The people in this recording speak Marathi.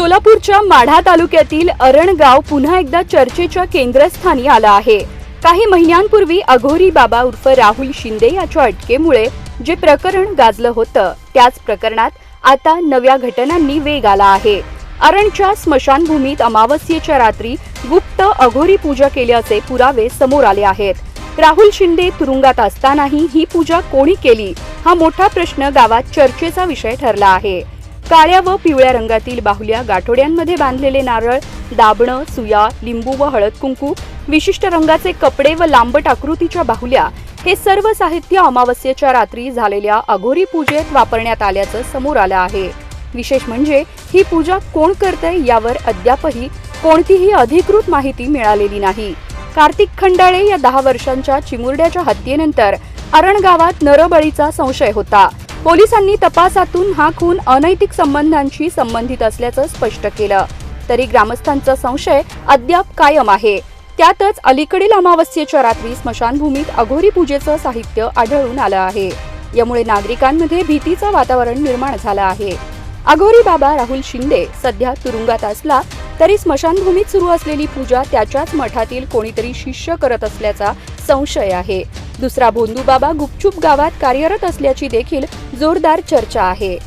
सोलापूरच्या माढा तालुक्यातील अरणगाव पुन्हा एकदा चर्चेच्या केंद्रस्थानी आला आहे. काही महिन्यांपूर्वी अघोरी बाबा उर्फ राहुल शिंदे याच्या अटकेमुळे जे प्रकरण गाजलं होतं त्याच प्रकरणात आता नव्या घटनांनी वेग आला आहे. अरणच्या स्मशानभूमीत अमावस्येच्या रात्री गुप्त अघोरी पूजा केल्याचे पुरावे समोर आले आहेत. राहुल शिंदे तुरुंगात असतानाही ही पूजा कोणी केली? हा मोठा प्रश्न गावात चर्चेचा विषय ठरला आहे. काळ्या व पिवळ्या रंगातील बाहुल्या गाठोड्यांमध्ये बांधलेले नारळ दाबणं सुया लिंबू व हळद कुंकू विशिष्ट रंगाचे कपडे व लांबट आकृतीच्या बाहुल्या हे सर्व साहित्य अमावस्येच्या रात्री झालेल्या अघोरी पूजेत वापरण्यात आल्याचं समोर आलं आहे. विशेष म्हणजे ही पूजा कोण करतंय यावर अद्यापही कोणतीही अधिकृत माहिती मिळालेली नाही. कार्तिक खंडाळे या दहा वर्षांच्या चिमुरड्याच्या हत्येनंतर अरणगावात नरबळीचा संशय होता. पोलिसांनी तपासातून हा खून अनैतिक संबंधांशी संबंधित असल्याचं स्पष्ट केलं. तरी ग्रामस्थांचा संशय अद्याप कायम आहे. त्यातच अलीकडील अमावस्येच्या रात्री स्मशानभूमीत अघोरी पूजेचं साहित्य आढळून आलं आहे. यामुळे नागरिकांमध्ये भीतीचं वातावरण निर्माण झालं आहे. अघोरी बाबा राहुल शिंदे सध्या तुरुंगात असला तरी स्मशानभूमीत सुरू असलेली पूजा त्याच्याच मठातील कोणीतरी शिष्य करत असल्याचा संशय आहे. दुसरा भोंदू बाबा गुपचूप गावात कार्यरत असल्याची देखील जोरदार चर्चा आहे.